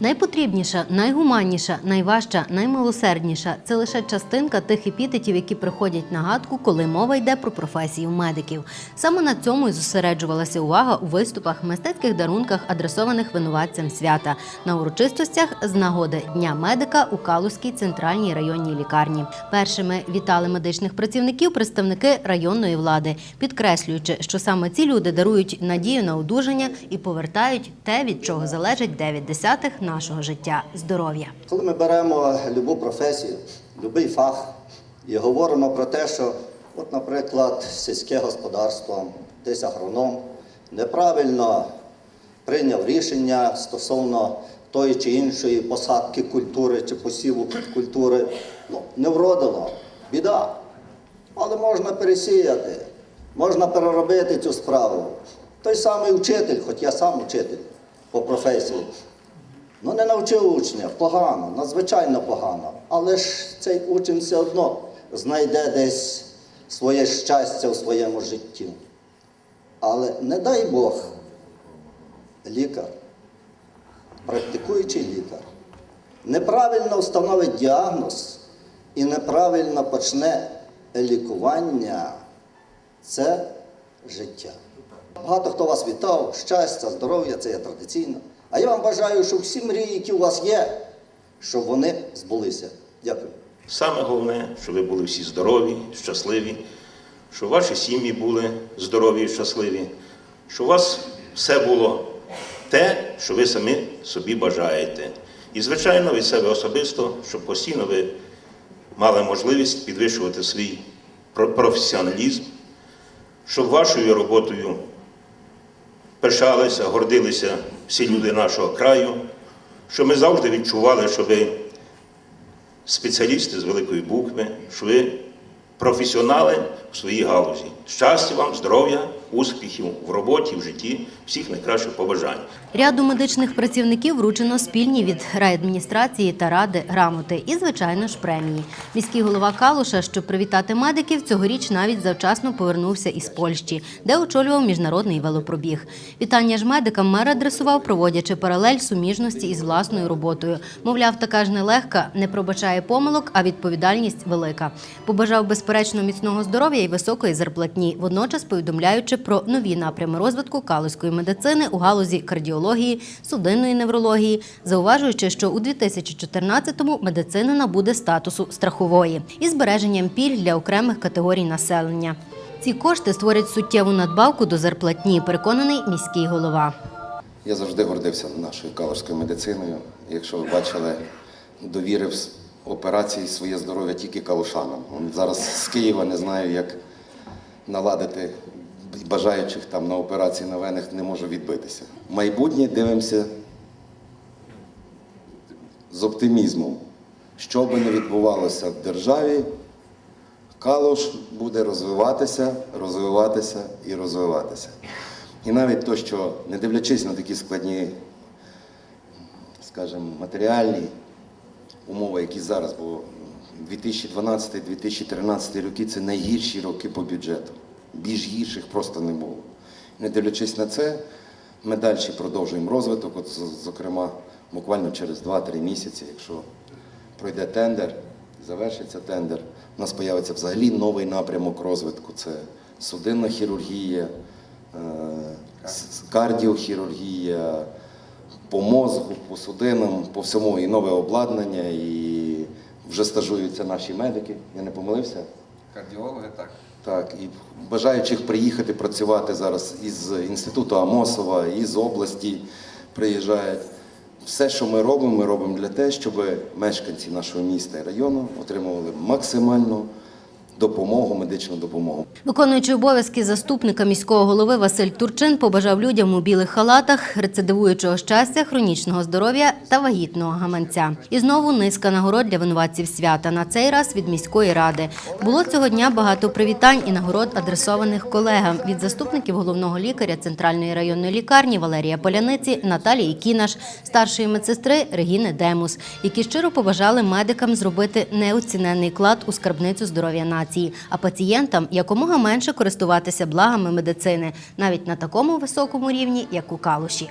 Найпотрібніша, найгуманніша, найважча, наймилосердніша це лише частинка тих епітетів, які приходять на гадку, коли мова йде про професію медиків. Саме на цьому і зосереджувалася увага у виступах, мистецьких дарунках, адресованих винуватцям свята на урочистостях з нагоди Дня медика у Калузькій центральній районній лікарні. Першими вітали медичних працівників представники районної влади, підкреслюючи, що саме ці люди дарують надію на одужання і повертають те, від чого залежить 9 десятих нашого життя здоров'я. Коли ми беремо любу професію, будь-який фах і говоримо про те, що, от, наприклад, сільське господарство, десь агроном неправильно прийняв рішення стосовно тої чи іншої посадки культури чи посіву культури, ну, не вродило, біда. Але можна пересіяти, можна переробити цю справу. Той самий вчитель, хоч я сам вчитель по професії, Ну, не навчив учня, погано, надзвичайно погано. Але ж цей учень все одно знайде десь своє щастя в своєму житті. Але не дай Бог, лікар, практикуючий лікар, неправильно встановить діагноз і неправильно почне лікування це життя. Багато хто вас вітав, щастя, здоров'я, це є традиційно. А я вам бажаю, щоб всі мрії, які у вас є, щоб вони збулися. Дякую. Саме головне, щоб ви були всі здорові, щасливі, щоб ваші сім'ї були здорові і щасливі, щоб у вас все було те, що ви самі собі бажаєте. І, звичайно, від себе особисто, щоб постійно ви мали можливість підвищувати свій професіоналізм, щоб вашою роботою пишалися, гордилися всі люди нашого краю, що ми завжди відчували, що ви спеціалісти з великої букви, що ви професіонали в своїй галузі. Щастя вам, здоров'я, успіхів в роботі, в житті, всіх найкращих побажань. Ряду медичних працівників вручено спільні від райадміністрації та ради грамоти і, звичайно ж, премії. Міський голова Калуша, щоб привітати медиків, цьогоріч навіть завчасно повернувся із Польщі, де очолював міжнародний велопробіг. Вітання ж медикам мер адресував, проводячи паралель суміжності із власною роботою. Мовляв, така ж нелегка, не пробачає помилок, а відповідальність велика. Побажав безперечно міцного здоров'я і високої зарплатні, водночас повідомляючи про нові напрями розвитку калузької медицини у галузі кардіології, судинної неврології, зауважуючи, що у 2014-му медицина набуде статусу страхової із збереженням пільг для окремих категорій населення. Ці кошти створять суттєву надбавку до зарплатні, переконаний міський голова. Я завжди гордився нашою калужською медициною. Якщо ви бачили, довірив операції своє здоров'я тільки калушанам. Зараз з Києва не знаю, як наладити бажаючих там на операції на не можу відбитися. Майбутнє дивимося з оптимізмом. Що би не відбувалося в державі, Калуш буде розвиватися, розвиватися і розвиватися. І навіть то, що не дивлячись на такі складні, скажімо, матеріальні умови, які зараз, бо 2012-2013 роки це найгірші роки по бюджету. Більш гірших просто не було. Не дивлячись на це, ми далі продовжуємо розвиток. От, зокрема, буквально через 2-3 місяці, якщо пройде тендер, завершиться тендер, у нас з'явиться взагалі новий напрямок розвитку. Це судинна хірургія, е, кардіохірургія, по мозку, по судинам, по всьому і нове обладнання, і вже стажуються наші медики. Я не помилився? Кардіологи так. Так, і бажаючих приїхати працювати зараз із інституту Амосова, із області приїжджають. Все, що ми робимо, ми робимо для те, щоб мешканці нашого міста і району отримували максимальну допомогу, медичну допомогу. Виконуючи обов'язки заступника міського голови Василь Турчин побажав людям у білих халатах рецидивуючого щастя, хронічного здоров'я та вагітного гаманця. І знову низка нагород для винуватців свята. На цей раз від міської ради було цього дня багато привітань і нагород адресованих колегам від заступників головного лікаря центральної районної лікарні Валерія Поляниці, Наталії Кінаш, старшої медсестри Регіни Демус, які щиро побажали медикам зробити неоціненний клад у скарбницю здоров'я нації, а пацієнтам якомога менше користуватися благами медицини, навіть на такому високому рівні, як у Калуші.